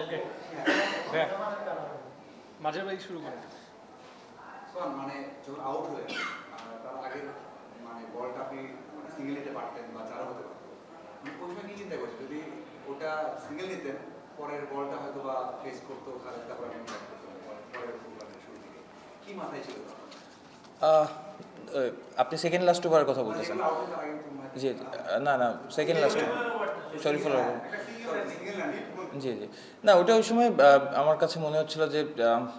ওকে মাঝের বাড়ি শুরু করেন মানে যখন আউট হয়ে তার আগে মানে বলটা আপনি মানে সিঙ্গেল নিতে পারতেন বা চারও হতে পারতেন মানে ওই সময় কি চিন্তা করছেন যদি ওটা সিঙ্গেল নিতেন পরের বলটা হয়তো বা ফেস করতো খালেদ তারপর করতেন পরের মানে শুরু থেকে। কি মাথায় ছিল আপনি সেকেন্ড লাস্ট ওভারের কথা বলতেছেন। মানে মনে হয়- জি না না সেকেন্ড লাস্ট সরি জি জি। না, ওটা ওই সময় আমার কাছে মনে হচ্ছিল যে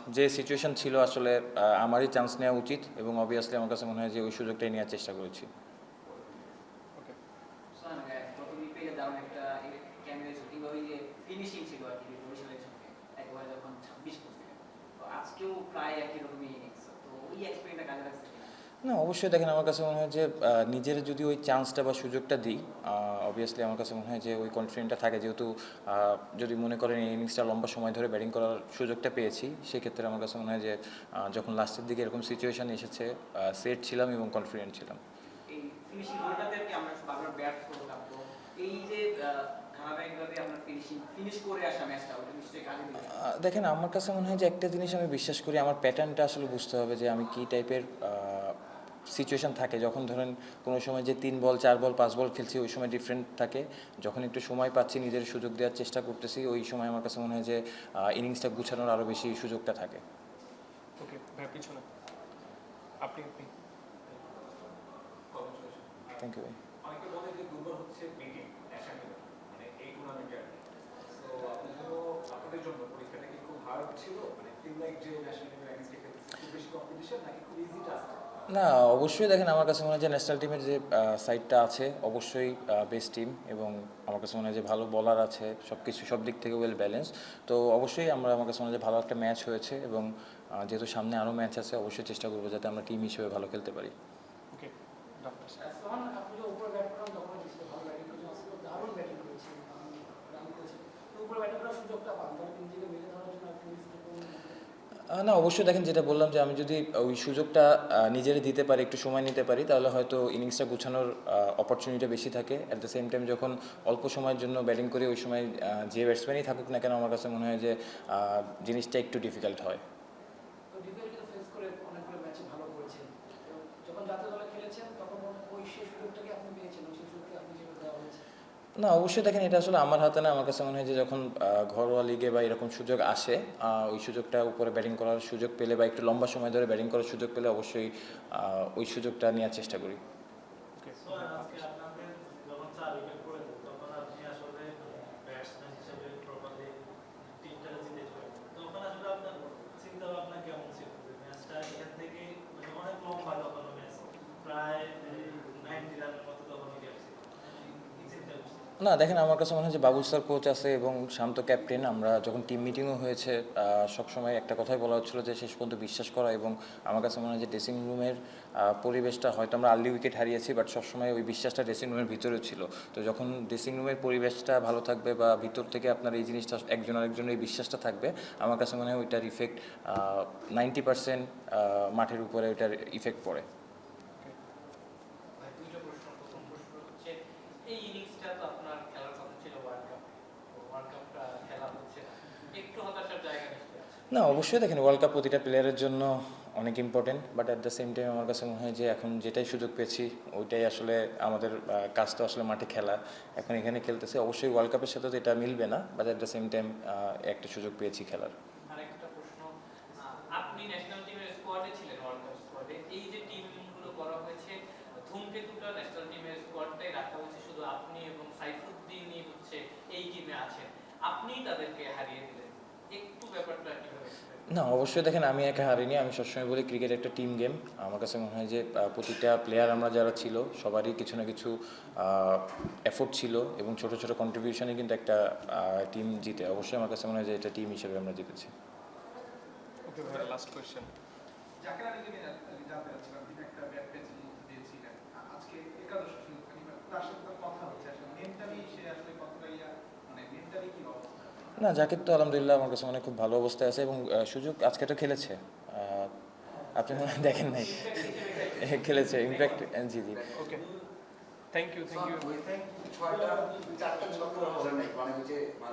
যে সিচুয়েশন ছিল আসলে আমারই চান্স নেওয়া উচিত এবং অবভিয়াসলি আমার কাছে মনে হয় যে ওই সুযোগটাই নেওয়ার চেষ্টা করেছি। প্রায় একই রকমই তো ওই এক্সপিরিয়েন্সটা কাজে লাগছে? না অবশ্যই দেখেন আমার কাছে মনে হয় যে নিজের যদি ওই চান্সটা বা সুযোগটা দিই অবভিয়াসলি আমার কাছে মনে হয় যে ওই কনফিডেন্টটা থাকে। যেহেতু যদি মনে করেন এই ইনিংসটা লম্বা সময় ধরে ব্যাটিং করার সুযোগটা পেয়েছি সেক্ষেত্রে আমার কাছে মনে হয় যে যখন লাস্টের দিকে এরকম সিচুয়েশন এসেছে সেট ছিলাম এবং কনফিডেন্ট ছিলাম। এই যে দেখেন আমার কাছে মনে হয় যে একটা জিনিস আমি বিশ্বাস করি আমার প্যাটার্নটা আসলে বুঝতে হবে যে আমি কী টাইপের সিচুয়েশন থাকে যখন ধরেন কোনো সময় যে তিন বল চার বল পাঁচ বল খেলছি ওই সময় ডিফারেন্ট থাকে। যখন একটু সময় পাচ্ছি নিজের সুযোগ দেওয়ার চেষ্টা করতেছি ওই সময় আমার কাছে মনে হয় যে ইনিংসটা গুছানোর আরও বেশি সুযোগটা থাকে। ওকে পিছনে। আপনি আপনি। থ্যাংক ইউ মানে এই টুর্নামেন্টে আর সো আপনার জন্য আপনাদের জন্য পরীক্ষাটা কি খুব হার্ড ছিল? মানে ফিল লাইক যে ন্যাশনাল খুব বেশি কম্পিটিশন নাকি খুব ইজি টাস্ক না, অবশ্যই দেখেন, আমার কাছে মনে হয় যে ন্যাশনাল টিমের যে সাইডটা আছে, অবশ্যই বেস্ট টিম এবং আমার কাছে মনে হয় যে ভালো বলার আছে সব কিছু সব দিক থেকে ওয়েল ব্যালেন্স তো অবশ্যই আমরা, আমার কাছে মনে হয় যে ভালো একটা ম্যাচ হয়েছে এবং যেহেতু সামনে আরও ম্যাচ আছে, অবশ্যই চেষ্টা করব যাতে আমরা টিম হিসেবে ভালো খেলতে পারি ওকে ডক্টর সোহান আপনি যে উপরে ব্যাট করেন তখন নিশ্চয়ই ভালো ব্যাটিং করেছেন আজকে দারুণ ব্যাটিং করেছেন রান করেছেন তো উপরে ব্যাটিং করার সুযোগটা পান তাহলে নিজেকে মেরে ধরার জন্য আপনি নিজেকে কোন আহ, না অবশ্যই দেখেন যেটা বললাম যে আমি যদি ওই সুযোগটা আহ, নিজেরই দিতে পারি একটু সময় নিতে পারি তাহলে হয়তো ইনিংসটা গুছানোর অপরচুনিটি বেশি থাকে। অ্যাট দ্য সেম টাইম যখন অল্প সময়ের জন্য ব্যাটিং করি ওই সময় যে ব্যাটসম্যানই থাকুক না কেন আমার কাছে মনে হয় যে জিনিসটা একটু ডিফিকাল্ট হয়। যখন জাতীয় দলে খেলেছেন তখন ওই সেই সুযোগটাকে আপনি পেয়েছেন ওই সেই সুযোগকে আপনি যেটা দেওয়া হয়েছে না, অবশ্যই দেখেন এটা আসলে আমার হাতে না, আমার কাছে মনে হয় যে যখন ঘরোয়া লিগে বা এরকম সুযোগ আসে ওই সুযোগটা উপরে ব্যাটিং করার সুযোগ পেলে বা একটু লম্বা সময় ধরে ব্যাটিং করার সুযোগ পেলে অবশ্যই ওই সুযোগটা নেওয়ার চেষ্টা করি ওকে আজকে আপনাদের যখন চার উইকেট পড়েছে তখন আপনি আসলে ব্যাটসম্যান হিসেবে প্রপারলি টিমটাকে জিতে পারেন তখন আসলে আপনার চিন্তা ভাবনা কেমন ছিল যে ম্যাচটা এখান থেকে মানে অনেক লম্বা তখন ম্যাচ প্রায় নাইনটি রানের মতো তখন উইকেট ছিল কি চিন্তা করছেন না, দেখেন আমার কাছে মনে হয় যে বাবুল স্যার কোচ আছে এবং শান্ত ক্যাপ্টেন আমরা যখন টিম মিটিংও হয়েছে সবসময় একটা কথাই বলা হচ্ছিল যে শেষ পর্যন্ত বিশ্বাস করা এবং আমার কাছে মনে হয় যে ড্রেসিং রুমের পরিবেশটা হয়তো আমরা আর্লি উইকেট হারিয়েছি বাট সবসময় ওই বিশ্বাসটা ড্রেসিং রুমের ভিতরেও ছিল। তো যখন ড্রেসিং রুমের পরিবেশটা ভালো থাকবে বা ভিতর থেকে আপনার এই জিনিসটা একজন আরেকজনের এই বিশ্বাসটা থাকবে, আমার কাছে মনে হয় ওইটার ইফেক্ট নাইনটি পার্সেন্ট মাঠের উপরে ওইটার ইফেক্ট পড়ে ভাই দুইটা প্রশ্ন প্রথম প্রশ্ন হচ্ছে এই ইনিংসটা তো আপনার খেলার কথা ছিল ওয়ার্ল্ড কাপ ওয়ার্ল্ড কাপটা খেলা হচ্ছে না একটু হতাশার জায়গা নিশ্চয়ই আছে না অবশ্যই দেখেন ওয়ার্ল্ড কাপ প্রতিটা প্লেয়ারের জন্য অনেক important but at the same time আমার কাছে মনে হয় যে এখন যেটাই সুযোগ পেয়েছি ওইটাই আসলে আমাদের আহ, কাজটা আসলে মাঠে খেলা। এখন এখানে খেলতেছে অবশ্যই ওয়ার্ল্ড কাপের সাথে তো এটা মিলবে না but at the same time একটা সুযোগ পেয়েছি খেলার। আপনি তাদেরকে হারিয়ে না অবশ্যই দেখেন আমি একা হারিনি। আমি সবসময় বলি ক্রিকেট একটা টিম গেম আমার কাছে মনে হয় যে প্রতিটা প্লেয়ার আমরা যারা ছিল সবারই কিছু না কিছু এফোর্ট ছিল এবং ছোট ছোট কন্ট্রিবিউশনে কিন্তু একটা টিম জিতে। অবশ্যই আমার কাছে মনে হয় যে এটা টিম হিসেবে আমরা জিতেছি। ওকে লাস্ট কোয়েশ্চেন জানতে চাচ্ছিলাম তিনি একটা ব্যাট প্যাচ দিয়েছিলেন আ- আজকে একাদশ সুযোগ তার সাথে তার কথা হচ্ছে আসলে মেন্টালি সে আসলে কতটা ইয়া মানে মেন্টালি কি অবস্থা না জাকির তো আলহামদুলিল্লাহ আমার কাছে মনে খুব ভালো অবস্থায় আছে এবং সুযোগ আজকে তো খেলেছে। আপনি মনে দেখেন নাই। খেলেছে ইনফ্যাক্ট জি জি okay thank you thank you চারটা মানে মানে মানে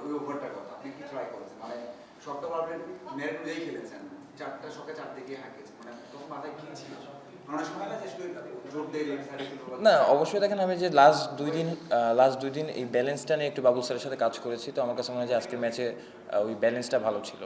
মানে তখন মাথায় কি ছিল? অনেক সময় না যে না অবশ্যই দেখেন আমি যে লাস্ট দুই দিন লাস্ট দুই দিন এই ব্যালেন্সটা নিয়ে একটু বাবুল স্যারের সাথে কাজ করেছি তো আমার কাছে মনে হয় যে আজকের ম্যাচে ওই ব্যালেন্সটা ভালো ছিল।